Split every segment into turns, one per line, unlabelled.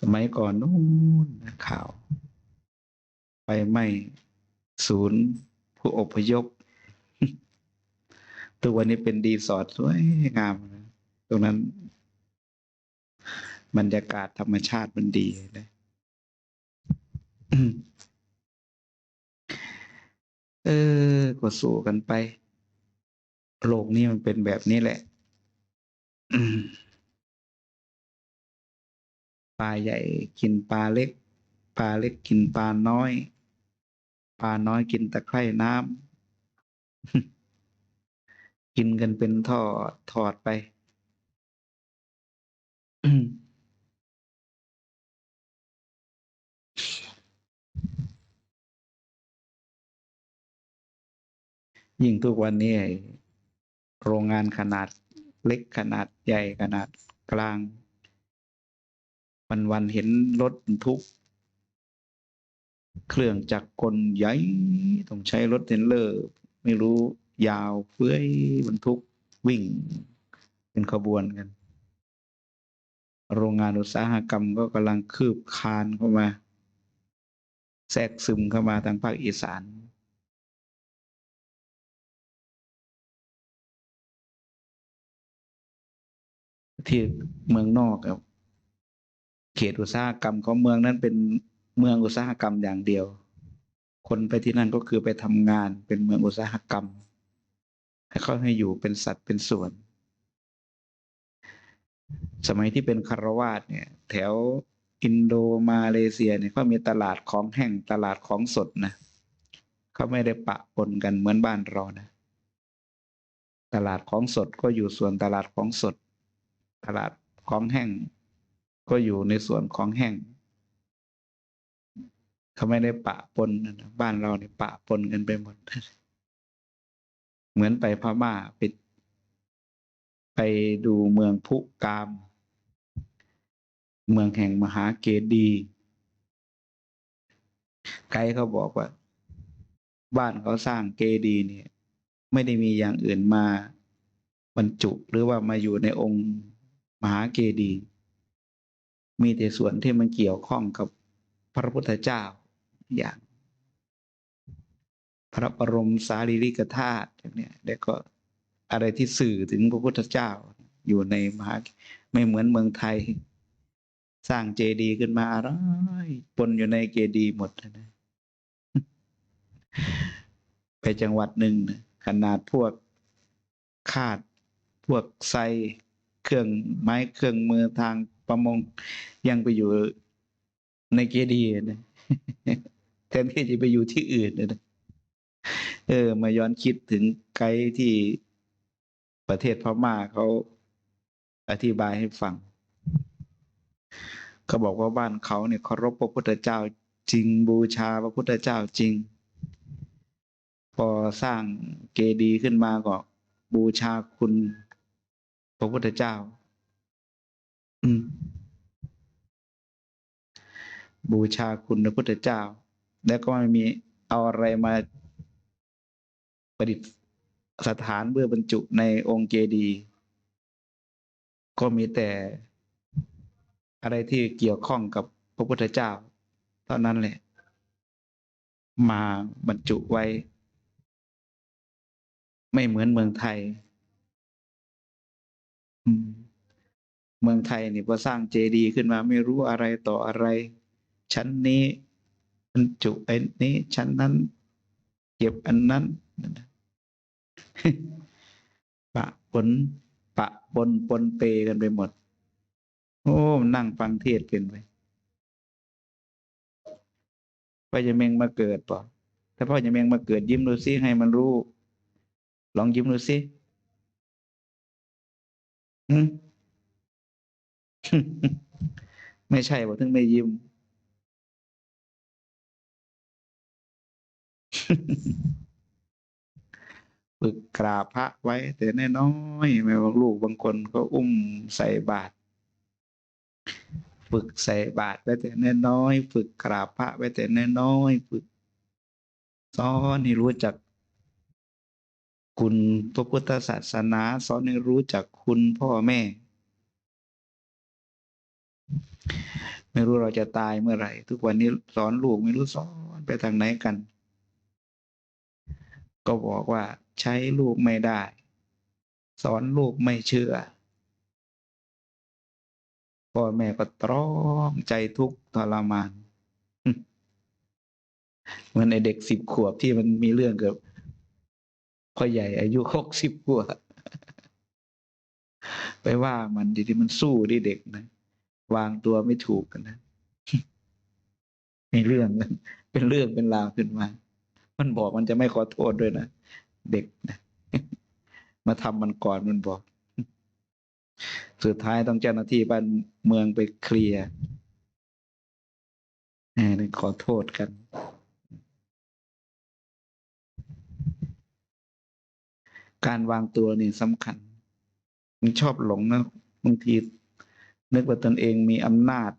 สมัยก่อนนู้นข่าว ไปไม้ศูนย์ผู้อพยพตัววันนี้เป็นดีสอร์ทสวยงามนะตรงนั้น บรรยากาศธรรมชาติมันดีเลยเออก็สู้กันไป โลกนี้มันเป็นแบบนี้แหละ ลาใหญ่กินปลาเล็ก ปลาเล็กกินปลาน้อย ปลาน้อยกินตะไคร่น้ำกินกันเป็นทอดทอดไปยิ่งทุกวันนี้โรงงานขนาดเล็กขนาดใหญ่ขนาดกลาง วันวันเห็นรถบรรทุก เครื่องจักรกลใหญ่ต้องใช้รถเทรลเลอร์ ไม่รู้ยาวเฟื้อยบรรทุกวิ่ง เป็นขบวนกัน โรงงานอุตสาหกรรมก็กำลังคืบคลานเข้ามา แทรกซึมเข้ามาทางภาคอีสานที่เมืองนอกครับ เขตอุตสาหกรรมของเมืองนั้นเป็นเมืองอุตสาหกรรมอย่างเดียว คนไปที่นั่นก็คือไปทำงานเป็นเมืองอุตสาหกรรม ให้เขาให้อยู่เป็นสัตว์เป็นส่วน สมัยที่เป็นคารวาสเนี่ย แถวอินโดมาเลเซียเนี่ยเขามีตลาดของแห้งตลาดของสดนะเขาไม่ได้ปะปนกันเหมือนบ้านเรานะ ตลาดของสดก็อยู่ส่วนตลาดของสด ตลาดของแห้ง ก็อยู่ในส่วนของแห้งเขาไม่ได้ปะปนนะบ้านเราเนี่ยปะปนกันไปหมด เหมือนไปพม่าไปไปดูเมืองพุกาม เมืองแห่งมหาเกดี ไกด์เขาบอกว่า บ้านเขาสร้างเกดีเนี่ย ไม่ได้มีอย่างอื่นมาบรรจุหรือว่ามาอยู่ในองค์มหาเกดีย์ มีแต่ส่วนที่มันเกี่ยวข้องกับพระพุทธเจ้าอย่าง พระบรมสารีริกธาตุอย่างเนี้ยแล้วก็อะไรที่สื่อถึงพระพุทธเจ้าอยู่ในมหาไม่เหมือนเมืองไทย สร้างเจดีย์ขึ้นมาอะไรปนอยู่ในเจดีย์หมดนะไปจังหวัดหนึ่งขนาดพวกคาด พวกไซเครื่องไม้เครื่องมือทาง ประมงยังไปอยู่ในเจดีนะแทนที่จะไปอยู่ที่อื่นนะเออ มาย้อนคิดถึงไกด์ที่ประเทศพม่าเขาอธิบายให้ฟังเขาบอกว่าบ้านเขาเนี่ยเคารพพระพุทธเจ้าจริงบูชาพระพุทธเจ้าจริง พอสร้างเกดีย์ขึ้นมาก็บูชาคุณพระพุทธเจ้า อืม บูชาคุณพระพุทธเจ้า แล้วก็ไม่มีเอาอะไรมาประดิษฐานเพื่อบรรจุในองค์เจดีย์ก็มีแต่อะไรที่เกี่ยวข้องกับพระพุทธเจ้า เท่านั้นแหละ มาบรรจุไว้ ไม่เหมือนเมืองไทย อืม เมืองไทยนี่พอสร้างเจดีย์ขึ้นมาไม่รู้อะไรต่ออะไร ชั้นนี้บรรจุไอ้นี้ ชั้นนั้น เก็บอันนั้นปะปนปะปนปนเปกันไปหมด โอ้นั่งฟังเทศเป็นไปพ่อจะเมงมาเกิดป่ะถ้าพ่อจะเมงมาเกิดยิ้มดูซิให้มันรู้ ลองยิ้มดูซิอืม ไม่ใช่บอกถึงไม่ยิ้มฝึกกราบพระไว้ แต่น้อยๆไม่ว่าลูกบางคนก็อุ้มใส่บาตรฝึกใส่บาตรไว้แต่น้อยๆฝึกกราบพระไว้แต่น้อยๆฝึกสอนให้รู้จักคุณพระพุทธศาสนา สอนให้รู้จักคุณพ่อแม่ ไม่รู้เราจะตายเมื่อไหร่ ทุกวันนี้สอนลูกไม่รู้สอนไปทางไหนกัน ก็บอกว่าใช้ลูกไม่ได้ สอนลูกไม่เชื่อพ่อแม่ก็ตรอมใจทุกทรมานเหมือนไอเด็กสิบขวบที่มันมีเรื่องกับพ่อใหญ่อายุหกสิบขวบไปว่ามันดีที่มันสู้ดิเด็กนะ วางตัวไม่ถูกกันนะมีเรื่องนั้นเป็นเรื่องเป็นราวขึ้นมา มันบอกมันจะไม่ขอโทษด้วยนะเด็กนะมาทำมันก่อนมันบอก สุดท้ายต้องเจ้าหน้าที่บ้านเมืองไปเคลียร์แหมขอโทษกัน การวางตัวนี่สำคัญ มันชอบหลงนะบางที นึกว่าตนเองมีอำนาจ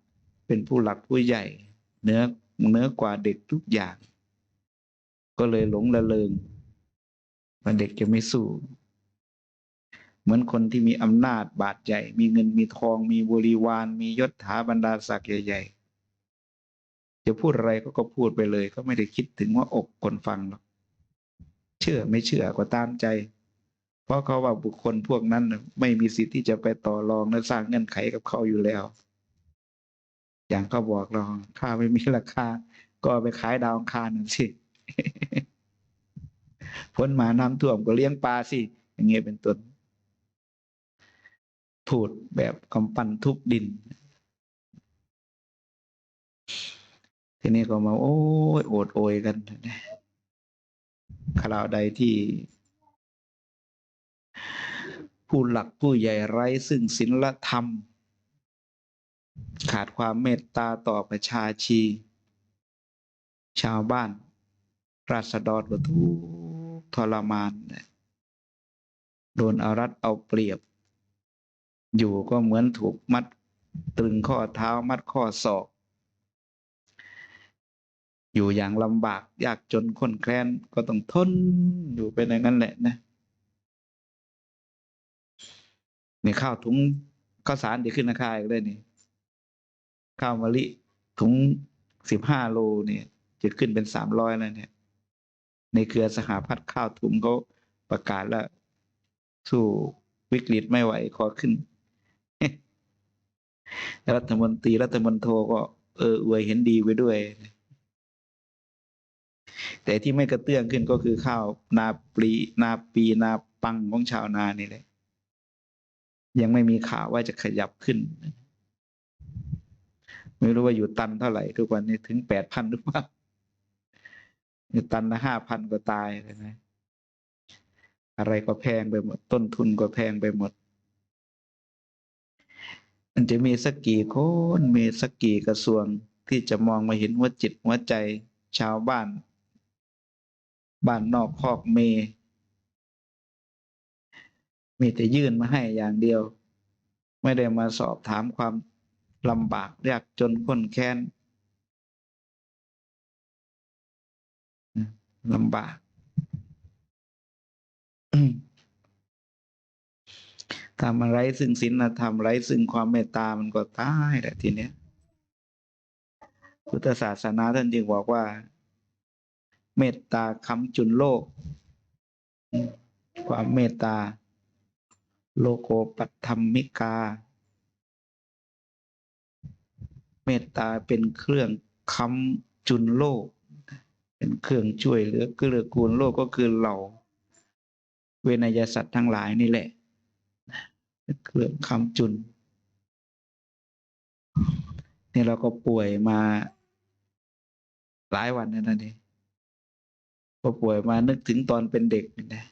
เป็นผู้หลักผู้ใหญ่เนื้อเนื้อกว่าเด็กทุกอย่าง ก็เลยหลงละเลงว่าเด็กจะไม่สู้ เหมือนคนที่มีอำนาจบาดใหญ่ มีเงินมีทอง มีบริวาร มียศถาบรรดาศักดิ์ใหญ่ๆจะพูดอะไรก็ก็พูดไปเลย ก็ไม่ได้คิดถึงว่าอกคนฟังหรอกเชื่อไม่เชื่อก็ตามใจ เพราะเขาว่าบุคคลพวกนั้นไม่มีสิทธิ์ที่จะไปต่อรองและสร้างเงื่อนไขกับเขาอยู่แล้ว อย่างเขาบอกเราค่าไม่มีราคา ก็ไปขายดาวคารนั่นสิพ้นหมาน้ำท่วมก็เลี้ยงปลาสิ อย่างเงี้ยเป็นต้นพูดแบบกำปั้นทุบดิน ทีนี้ก็มา โอ้ยโอดโอยกันคราวใดที่ ผู้หลักผู้ใหญ่ไร้ซึ่งศีลธรรม ขาดความเมตตาต่อประชาชี ชาวบ้าน ราษฎรก็ทุกทรมาน โดนเอารัดเอาเปรียบ อยู่ก็เหมือนถูกมัดตรึงข้อเท้ามัดข้อศอก อยู่อย่างลำบากยากจนคนแคลนก็ต้องทนอยู่เป็นอย่างนั้นแหละนะ นี่ข้าวถุงข้าวสารเดี๋ยวขึ้นราคาอีกเลยนี่ข้าวมะลิถุงสิบห้าโลเนี่ยจะขึ้นเป็นสามร้อยแล้วเนี่ย ในเครือสหพัฒน์ข้าวถุงเขาประกาศแล้ว สู้วิกฤตไม่ไหวขอขึ้น รัฐมนตรีรัฐมนโทก็เอออวยเห็นดีไว้ด้วย แต่ที่ไม่กระเตื้องขึ้นก็คือข้าวนาปลีนาปีนาปังของชาวนานี่แหละ ยังไม่มีข่าวว่าจะขยับขึ้น ไม่รู้ว่าอยู่ตันเท่าไหร่ ทุกวันนี้ถึงแปดพันหรือเปล่าอยู่ตันละห้าพันก็ตายเลยนะอะไรก็แพงไปหมด ต้นทุนก็แพงไปหมด มันจะมีสักกี่คนมีสักกี่กระทรวงที่จะมองมาเห็นหัวจิตหัวใจชาวบ้าน บ้านนอกคอกเม มีแต่ยื่นมาให้อย่างเดียว ไม่ได้มาสอบถามความลำบากยากจนคนแค้นลำบากทำอะไรซึ่งศีลธรรมไรซึ่งความเมตตามันก็ตายแหละทีเนี้ย พุทธศาสนาท่านจึงบอกว่า เมตตาค้ำจุนโลก ความเมตตา โลโกปัตธรรมิกา เมตตาเป็นเครื่องค้ำจุนโลก เป็นเครื่องช่วยเหลือเกื้อกูลโลกก็คือเราเวนยสัตว์ทั้งหลายนี่แหละเป็นเครื่องค้ำจุนนี่เราก็ป่วยมาหลายวันแล้วนนี่พอป่วยมานึกถึงตอนเป็นเด็กนะ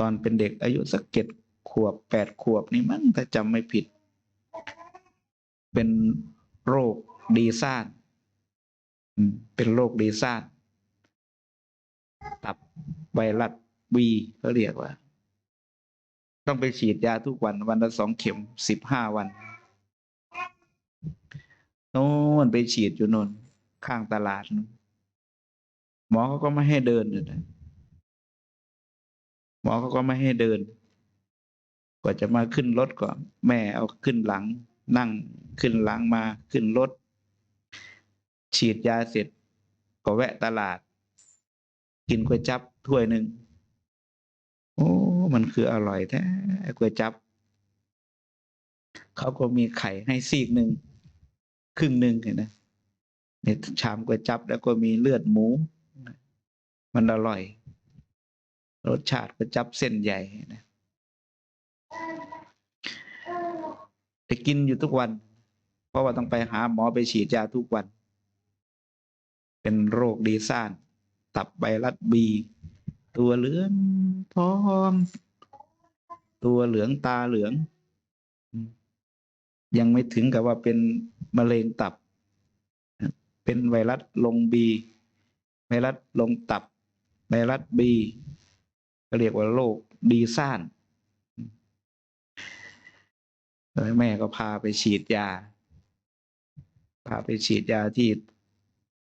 ตอนเป็นเด็กอายุสักเจ็ด ขวบแปดขวบนี่มั้งถ้าจำไม่ผิด เป็นโรคดีซ่านเป็นโรคดีซ่านตับไวรัสบีเขาเรียกว่า ต้องไปฉีดยาทุกวัน วันละสองเข็มสิบห้าวันโน่นไปฉีดอยู่นนข้างตลาดนนหมอเขาก็ไม่ให้เดินเลยหมอเขาก็ไม่ให้เดิน กว่าจะมาขึ้นรถก็แม่เอาขึ้นหลัง นั่งขึ้นหลังมาขึ้นรถ ฉีดยาเสร็จ ก็แวะตลาด กินก๋วยจับถ้วยหนึ่งโอ้มันคืออร่อยแท้ก๋วยจับเขาก็มีไข่ให้ซีกหนึ่งครึ่งหนึ่งเห็นไหมในชามก๋วยจับแล้วก็มีเลือดหมู มันอร่อย รสชาติก๋วยจับเส้นใหญ่นะ จะกินอยู่ทุกวัน เพราะว่าต้องไปหาหมอไปฉีดยาทุกวัน เป็นโรคดีซ่าน ตับไวรัสบี ตัวเหลืองพร้อม ตัวเหลืองตาเหลือง ยังไม่ถึงกับว่าเป็นมะเร็งตับ เป็นไวรัสลงบี ไวรัสลงตับ ไวรัสบีก็เรียกว่าโรคดีซ่าน แม่ก็พาไปฉีดยา พาไปฉีดยาที่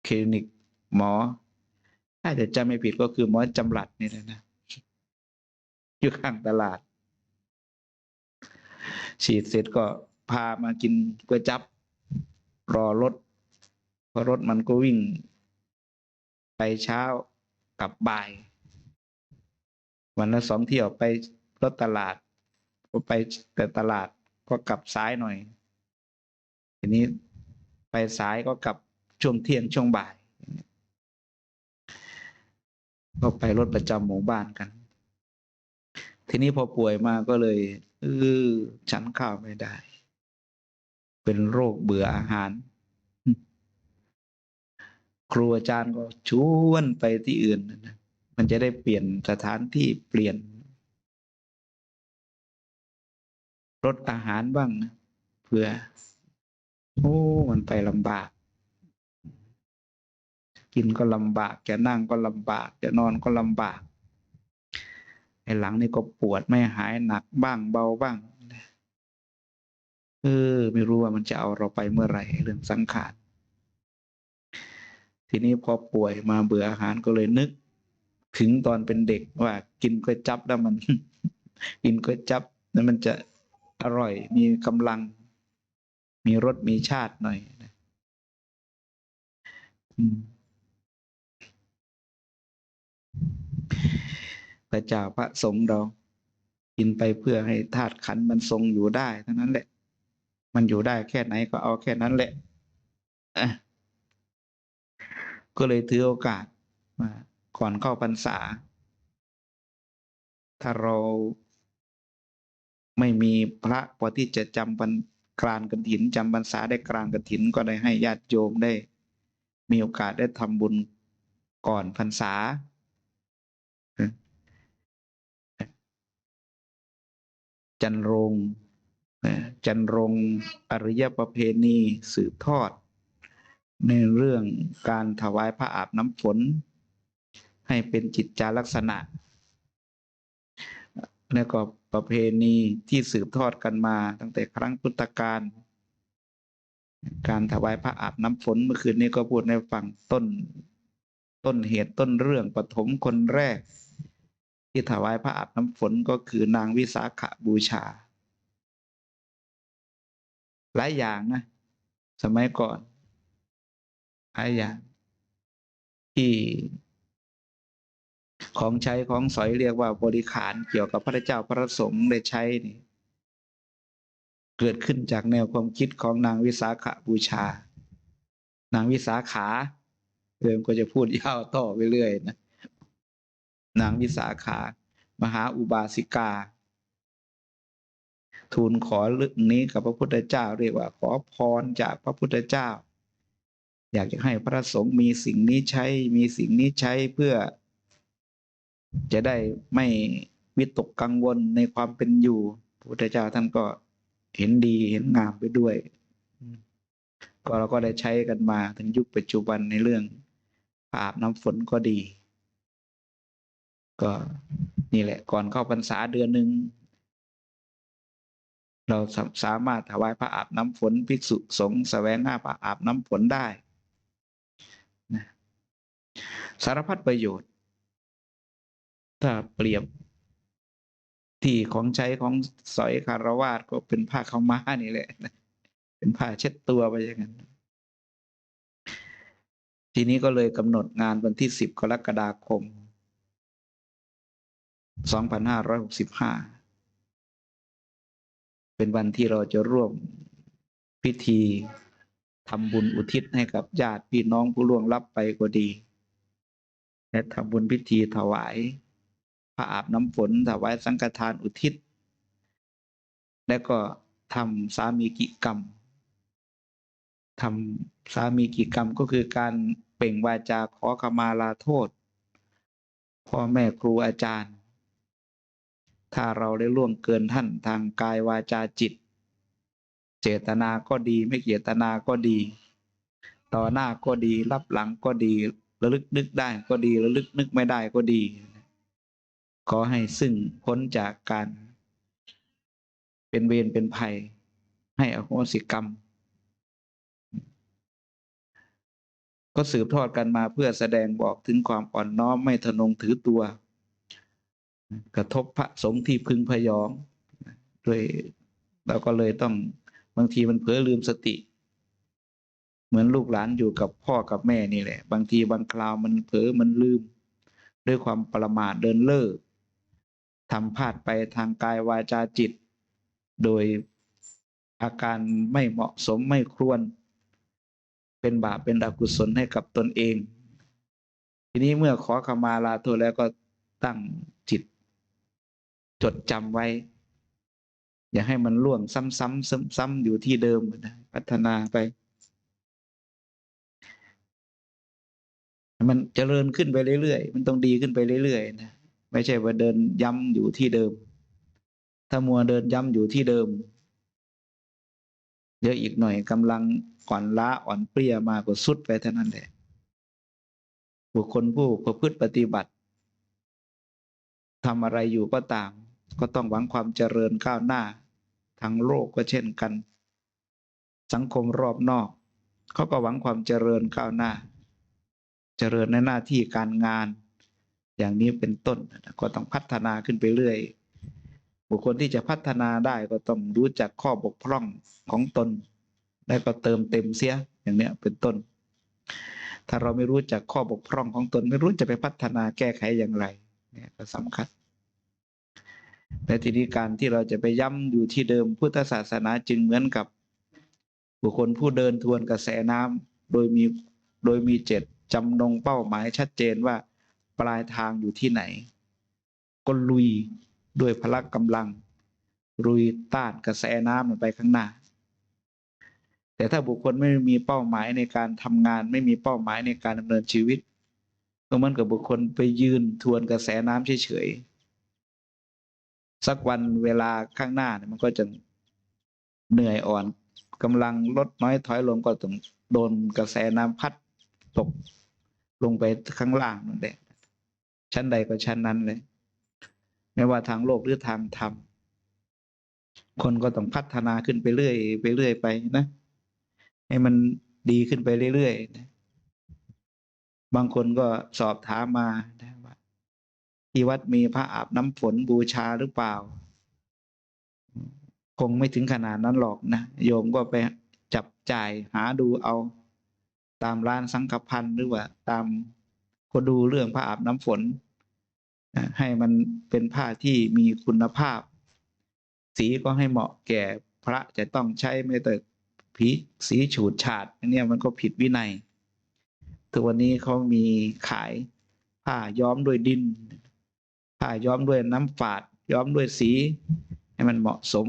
คลินิกหมอ ถ้าจะจำไม่ผิดก็คือหมอจำรัดนี่แหละนะ อยู่ข้างตลาด ฉีดเสร็จก็พามากินก๋วยจับ รอรถเพราะรถมันก็วิ่ง ไปเช้ากับบ่าย วันละสองเที่ยวไปรถตลาด ไปแต่ตลาด ก็กลับซ้ายหน่อย ทีนี้ไปซ้ายก็กลับช่วงเที่ยงช่วงบ่าย ก็ไปรถประจำหมู่บ้านกัน ทีนี้พอป่วยมาก็เลยเออฉันข้าวไม่ได้ เป็นโรคเบื่ออาหาร ครูอาจารย์ก็ชวนไปที่อื่นนะมันจะได้เปลี่ยนสถานที่เปลี่ยน รถอาหารบ้างนะเพื่อโอ้มันไปลำบาก กินก็ลำบาก จะนั่งก็ลำบาก จะนอนก็ลำบากไอ้หลังนี่ก็ปวดไม่หายหนักบ้างเบาบ้างเออไม่รู้ว่ามันจะเอาเราไปเมื่อไหร่เรื่องสังขารทีนี้พอป่วยมาเบื่ออาหารก็เลยนึก ถึงตอนเป็นเด็กว่า กินก๋วยจับแล้วมัน กินก๋วยจับแล้วมันจะ อร่อย มีกำลัง มีรสมีชาติหน่อยนะพระเจ้าพระสงฆ์เรากินไปเพื่อให้ธาตุขันมันทรงอยู่ได้เท่านั้นแหละ มันอยู่ได้แค่ไหนก็เอาแค่นั้นแหละก็เลยถือโอกาสมาก่อนเข้าพรรษา ถ้าเรา ไม่มีพระพอที่จะจำวันกลางกระถินจำพรรษาได้กลางกระถินก็ได้ให้ญาติโยมได้ มีโอกาสได้ทำบุญก่อนพรรษา จันรงจันรงอริยประเพณีสืบทอด ในเรื่องการถวายพระอาบน้ำฝน ให้เป็นจิตจาลักษณะ แล้วก็ ประเพณีที่สืบทอดกันมา ตั้งแต่ครั้งพุทธกาลการถวายพระอาบน้ำฝนเมื่อคืนนี้ก็พูดในฝั่งต้น ต้นเหตุต้นเรื่องปฐมคนแรก ที่ถวายพระอาบน้ำฝนก็คือนางวิสาขบูชา หลายอย่างนะ สมัยก่อนหลายอย่างที่ ของใช้ของสอยเรียกว่าบริขารเกี่ยวกับพระเจ้าพระสงฆ์ได้ใช้นี่เกิดขึ้นจากแนวความคิดของนางวิสาขาบูชา นางวิสาขาเริ่มก็จะพูดยาวต่อไปเรื่อยนะ นางวิสาขา มหาอุบาสิกา ทูลขอเรื่องนี้กับพระพุทธเจ้าเรียกว่า ขอพรจากพระพุทธเจ้า อยากจะให้พระสงฆ์มีสิ่งนี้ใช้ มีสิ่งนี้ใช้เพื่อ จะได้ไม่วิตกกังวลในความเป็นอยู่พระพุทธเจ้าท่านก็เห็นดีเห็นงามไปด้วยก็เราก็ได้ใช้กันมาถึงยุคปัจจุบันในเรื่องอาบน้ำฝนก็ดี ก็นี่แหละก่อนเข้าพรรษาเดือนหนึ่งเราสามารถถวายพระอาบน้ำฝนภิกษุสงฆ์แสวงหาพระอาบน้ำฝนได้นะสารพัดประโยชน์ ถ้าเปรียบที่ของใช้ของสอยคารวาสก็เป็นผ้าขาม้านี่แหละ เป็นผ้าเช็ดตัวไปอย่างนั้น ทีนี้ก็เลยกำหนดงานวันที่สิบกรกฎาคมสองพันห้าร้อยหกสิบห้าเป็นวันที่เราจะร่วมพิธีทำบุญอุทิศให้กับญาติพี่น้องผู้ล่วงลับไปก็ดี และทำบุญพิธีถวาย พระอาบน้ำฝนถวายสังฆทานอุทิศ และก็ทำสามีกิกรรมทำสามีกิกรรมก็คือการเปล่งวาจาขอขมาลาโทษ พ่อแม่ครูอาจารย์ ถ้าเราได้ล่วงเกินท่านทางกายวาจาจิต เจตนาก็ดีไม่เจตนาก็ดี ต่อหน้าก็ดีรับหลังก็ดีระลึกนึกได้ก็ดีระลึกนึกไม่ได้ก็ดี ขอให้ซึ่งพ้นจากการเป็นเวรเป็นภัย ให้อโหสิกรรม ก็สืบทอดกันมาเพื่อแสดงบอกถึงความอ่อนน้อมไม่ทะนงถือตัว กระทบพระสงฆ์ที่พึงพยองด้วยเราก็เลยต้องบางทีมันเผลอลืมสติ เหมือนลูกหลานอยู่กับพ่อกับแม่นี่แหละ บางทีบางคราวมันเผลอมันลืม ด้วยความประมาทเดินเล่อ ทำพลาดไปทางกายวาจาจิต โดยอาการไม่เหมาะสมไม่ครวนเป็นบาปเป็นอกุศลให้กับตนเอง ทีนี้เมื่อขอขมาลาโทษแล้วก็ตั้งจิต จดจำไว้ อย่าให้มันล่วงซ้ำๆซ้ำๆอยู่ที่เดิมนะพัฒนาไป มันเจริญขึ้นไปเรื่อยๆ มันต้องดีขึ้นไปเรื่อยๆนะ ไม่ใช่ว่าเดินย้ำอยู่ที่เดิม ถ้ามัวเดินย้ำอยู่ที่เดิม เดี๋ยวอีกหน่อยกำลังอ่อนล้าอ่อนเปรี้ยมากกว่าสุดไปเท่านั้นแหละ บุคคลผู้ประพฤติปฏิบัติทำอะไรอยู่ก็ตาม ก็ต้องหวังความเจริญก้าวหน้าทางโลกก็เช่นกัน สังคมรอบนอกเขาก็หวังความเจริญก้าวหน้า เจริญในหน้าที่การงาน อย่างนี้เป็นต้นก็ต้องพัฒนาขึ้นไปเรื่อย บุคคลที่จะพัฒนาได้ก็ต้องรู้จักข้อบกพร่องของตน แล้วก็เติมเต็มเสียอย่างเนี้ยเป็นต้น ถ้าเราไม่รู้จักข้อบกพร่องของตน ไม่รู้จะไปพัฒนาแก้ไขอย่างไรเนี่ยก็สำคัญและทีนี้การที่เราจะไปย้ำอยู่ที่เดิมพุทธศาสนาจึงเหมือนกับ บุคคลผู้เดินทวนกระแสน้ำโดยมีโดยมีเจตจำนงเป้าหมายชัดเจนว่า ปลายทางอยู่ที่ไหน ก็ลุยด้วยพละกำลัง ลุยต้านกระแสน้ำมันไปข้างหน้า แต่ถ้าบุคคลไม่มีเป้าหมายในการทำงาน ไม่มีเป้าหมายในการดำเนินชีวิตก็มือนกับบุคคลไปยืนทวนกระแสน้ำเฉยๆสักวันเวลาข้างหน้าเนี่ยมันก็จะเหนื่อยอ่อนกำลังลดน้อยถอยลงก็ต้องโดนกระแสน้ำพัดตกลงไปข้างล่างนั่นแหละ ชั้นใดก็ชั้นนั้นเลย ไม่ว่าทางโลกหรือทางธรรม คนก็ต้องพัฒนาขึ้นไปเรื่อยไปเรื่อยไปนะ ให้มันดีขึ้นไปเรื่อยๆนะบางคนก็สอบถามมาว่าที่วัดมีพระอาบน้ำฝนบูชาหรือเปล่า คงไม่ถึงขนาดนั้นหรอกนะ โยมก็ไปจับจ่ายหาดูเอาตามร้านสังฆพันธ์หรือว่า ตามก็ดูเรื่องพระอาบน้ำฝน ให้มันเป็นผ้าที่มีคุณภาพ สีก็ให้เหมาะแก่พระจะต้องใช้ไม่แต่ผีสีฉูดฉาดอันนี้มันก็ผิดวินัยทุกวันนี้เขามีขายผ้าย้อมด้วยดิน ผ้าย้อมด้วยน้ำฝาด ย้อมด้วยสี ให้มันเหมาะสม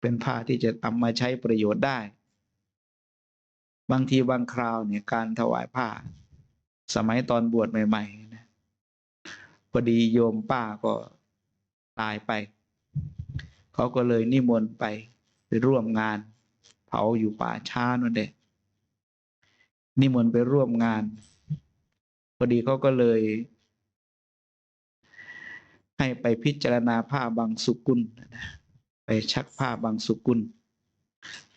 เป็นผ้าที่จะเอามาใช้ประโยชน์ได้ บางทีบางคราวเนี่ยการถวายผ้า สมัยตอนบวชใหม่ๆนะ อดีโยมป้าก็ตายไป เขาก็เลยนิมนต์ไปไปร่วมงาน เผาอยู่ป่าช้านั่นเองนิมนต์ไปร่วมงานพอดีเขาก็เลย ให้ไปพิจารณาผ้าบางสุกุลไปชักผ้าบางสุกุล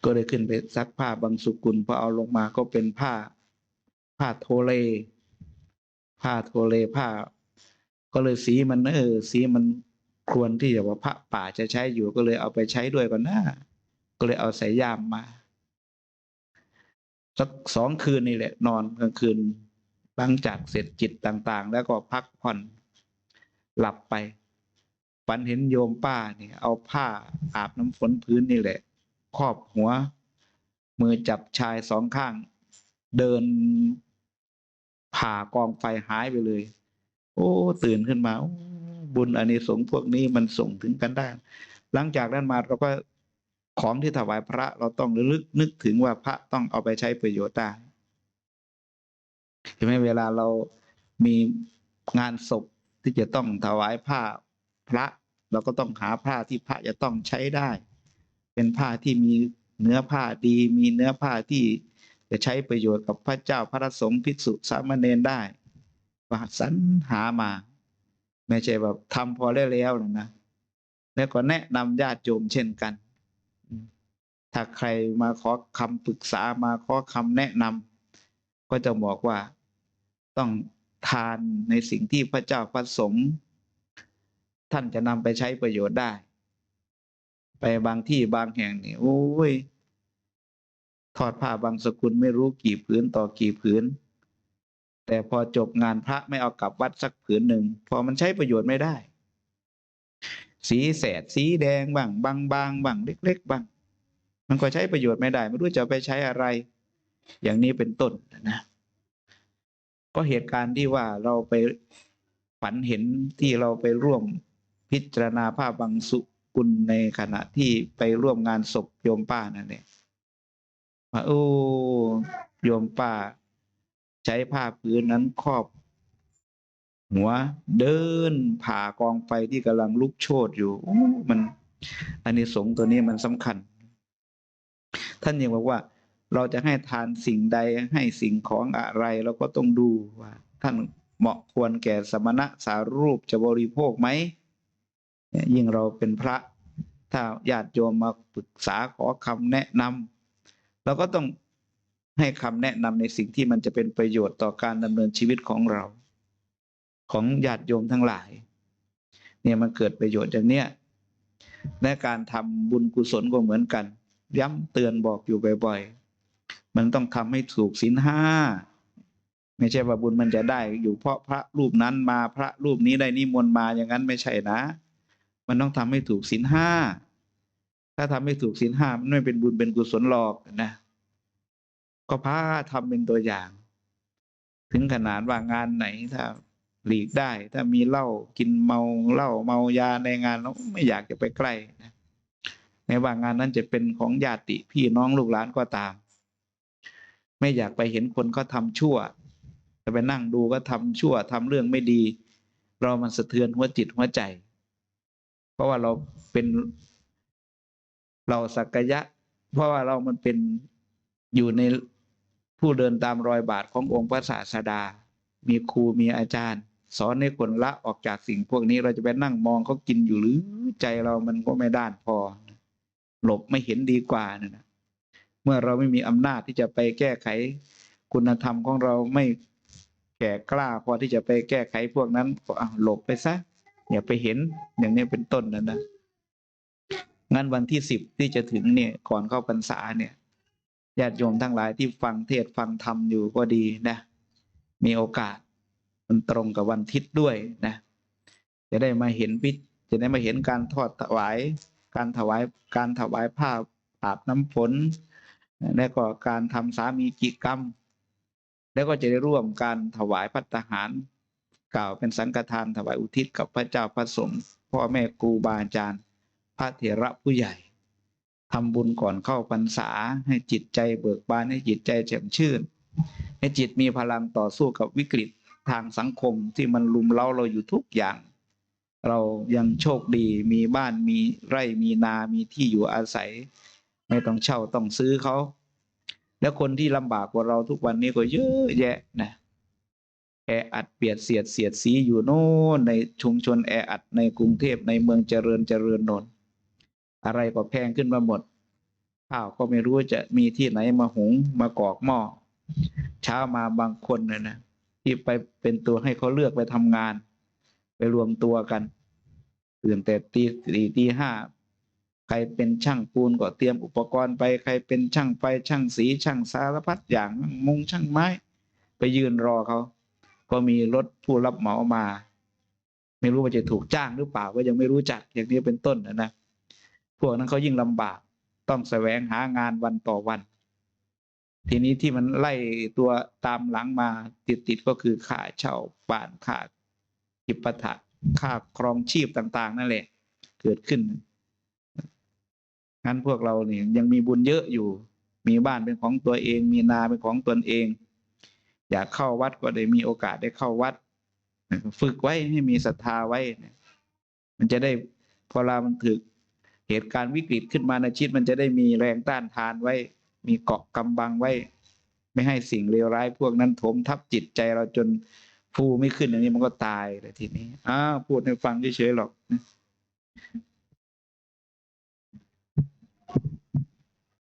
ก็เลยขึ้นไปซักผ้าบางสุกุลพอเอาลงมาก็เป็นผ้า ผ้าโทเล ผ้าโทเลผ้า ก็เลยสีมันเออสีมันควรที่จะว่าพระป่าจะใช้อยู่ก็เลยเอาไปใช้ด้วยก่อนหน้าก็เลยเอาสายยามมาสักสองคืนนี่แหละ นอนกลางคืนหลังจากเสร็จจิตต่าง ๆ แล้วก็พักผ่อนหลับไปฝันเห็นโยมป้าเนี่ยเอาผ้าอาบน้ำฝนพื้นนี่แหละ ครอบหัว มือจับชายสองข้าง เดินผ่ากองไฟหายไปเลย โอ้ ตื่นขึ้นมา บุญอานิสงส์พวกนี้มันส่งถึงกันได้ หลังจากนั้นมาเราก็ของที่ถวายพระเราต้องระลึกนึกถึงว่าพระต้องเอาไปใช้ประโยชน์ได้เห็นไหมเวลาเรามีงานศพที่จะต้องถวายผ้าพระ เราก็ต้องหาผ้าที่พระจะต้องใช้ได้ เป็นผ้าที่มีเนื้อผ้าดี มีเนื้อผ้าที่จะใช้ประโยชน์กับพระเจ้าพระสงฆ์ภิกษุสามเณรได้ ว่าสรรหามา ไม่ใช่แบบทำพอแล้วแล้วนะแล้วก็แนะนำญาติโยมเช่นกัน ถ้าใครมาขอคำปรึกษามาขอคำแนะนำก็จะบอกว่าต้องทานในสิ่งที่พระเจ้าพระสงฆ์ท่านจะนำไปใช้ประโยชน์ได้ ไปบางที่บางแห่งนี่โอ้ยทอดผ้าบางสกุลไม่รู้กี่ผืนต่อกี่ผืน แต่พอจบงานพระไม่เอากลับวัดสักผืนหนึ่ง พอมันใช้ประโยชน์ไม่ได้ สีแสดสีแดงบ้างบางบางบ้างเล็ก ๆบ้างมันก็ใช้ประโยชน์ไม่ได้ ไม่รู้จะไปใช้อะไร อย่างนี้เป็นต้นนะ ก็เหตุการณ์ที่ว่าเราไปฝันเห็นที่เราไปร่วมพิจารณาภาพบางสุกุลในขณะที่ไปร่วมงานศพโยมป้านั่นเองว่าโอ้โยมป้า ใช้ผ้าพื้นนั้นครอบ หัวเดินผ่ากองไฟที่กำลังลุกโชนอยู่มันอันนี้สงส์ตัวนี้มันสำคัญ ท่านยังบอกว่า เราจะให้ทานสิ่งใดให้สิ่งของอะไรเราก็ต้องดูว่า ท่านเหมาะควรแก่สมณะสารูปจะบริโภคไหมยิ่งเราเป็นพระ ถ้าญาติโยมมาปรึกษาขอคำแนะนำเราก็ต้อง ให้คำแนะนำในสิ่งที่มันจะเป็นประโยชน์ต่อการดำเนินชีวิตของเรา ของญาติโยมทั้งหลาย เนี่ยมันเกิดประโยชน์อย่างเนี้ยและการทำบุญกุศลก็เหมือนกัน ย้ำเตือนบอกอยู่บ่อยๆ มันต้องทำให้ถูกศีลห้าไม่ใช่ว่าบุญมันจะได้ อยู่เพราะพระรูปนั้นมาพระรูปนี้ได้นิมนต์มาอย่างนั้นไม่ใช่นะ มันต้องทำให้ถูกศีลห้าถ้าทำให้ถูกศีลห้ามันไม่เป็นบุญเป็นกุศลหรอกนะ ก็พาทำเป็นตัวอย่าง ถึงขนาดว่างานไหนถ้าหลีกได้ ถ้ามีเหล้ากินเมาเหล้าเมายาในงานเราไม่อยากจะไปใกล้นะในว่างานนั้นจะเป็นของญาติพี่น้องลูกหลานก็ตาม ไม่อยากไปเห็นคนเขาทำชั่วจะไปนั่งดูก็ทำชั่วทำเรื่องไม่ดี เรามันสะเทือนหัวจิตหัวใจ เพราะว่าเราเป็น เราสักยะ เพราะว่าเรามันเป็นอยู่ใน ผู้เดินตามรอยบาทขององค์พระศาสดา มีครูมีอาจารย์ สอนให้คนละออกจากสิ่งพวกนี้เราจะไปนั่งมองเขากินอยู่หรือใจเรามันก็ไม่ด้านพอ หลบไม่เห็นดีกว่านะเมื่อเราไม่มีอำนาจที่จะไปแก้ไข คุณธรรมของเราไม่แก่กล้าพอที่จะไปแก้ไขพวกนั้นก็หลบไปซะอย่าไปเห็นอย่างนี้เป็นต้นนะนะงั้นวันที่สิบที่จะถึงเนี่ยก่อนเข้าพรรษาเนี่ย ญาติโยมทั้งหลายที่ฟังเทศฟังธรรมอยู่ก็ดีนะ มีโอกาสมันตรงกับวันทิศด้วยนะ จะได้มาเห็นพิจะได้มาเห็นการทอดถวาย การถวายการถวายผ้าอาบน้ำฝนแล้วก็การทำสามีกิกรรม แล้วก็จะได้ร่วมการถวายพัตตาหาร กล่าวเป็นสังฆทานถวายอุทิศกับพระเจ้าพระสงฆ์พ่อแม่ครูบาอาจารย์ พระเถระผู้ใหญ่ ทำบุญก่อนเข้าพรรษา ให้จิตใจเบิกบานให้จิตใจแจ่มชื่น ให้จิตมีพลังต่อสู้กับวิกฤตทางสังคมที่มันลุมเล้าเราอยู่ทุกอย่าง เรายังโชคดีมีบ้านมีไร่มีนา มีที่อยู่อาศัย ไม่ต้องเช่าต้องซื้อเขา แล้วคนที่ลำบากกว่าเราทุกวันนี้ก็เยอะแยะนะแออัดเปียดเสียดเสียดสีอยู่โน่นในชุมชนแออัดในกรุงเทพในเมืองเจริญเจริญนนท์ อะไรก็แพงขึ้นมาหมดข้าวก็ไม่รู้จะมีที่ไหนมาหุงมากอกหม้อเช้ามาบางคนเนี่ยนะที่ไปเป็นตัวให้เขาเลือกไปทำงาน ไปรวมตัวกันตื่นแต่ตีสี่ตีห้าใครเป็นช่างปูนก็เตรียมอุปกรณ์ไปใครเป็นช่างไฟช่างสีช่างสารพัดอย่างมุงช่างไม้ ไปยืนรอเขา ก็มีรถผู้รับเหมามา ไม่รู้ว่าจะถูกจ้างหรือเปล่าก็ยังไม่รู้จักอย่างนี้เป็นต้นนะนะ พวกนั้นเขายิ่งลำบาก ต้องแสวงหางานวันต่อวัน ทีนี้ที่มันไล่ตัวตามหลังมาติดๆก็คือค่าเช่าบ้านค่าจิปาถะค่าครองชีพต่าง ๆ นั่นแหละ เกิดขึ้นงั้นพวกเราเนี่ยยังมีบุญเยอะอยู่ มีบ้านเป็นของตัวเอง มีนาเป็นของตนเอง อยากเข้าวัดก็ได้มีโอกาสได้เข้าวัด ฝึกไว้ให้มีศรัทธาไว้ มันจะได้พอเรามันถึก เหตุการณ์วิกฤตขึ้นมาในชีวิตมันจะได้มีแรงต้านทานไว้ มีเกาะกำบังไว้ ไม่ให้สิ่งเลวร้ายพวกนั้นถมทับจิตใจเราจนฟูไม่ขึ้นอย่างนี้มันก็ตายเลยทีนี้อ้าวพูดให้ฟังเฉยๆหรอก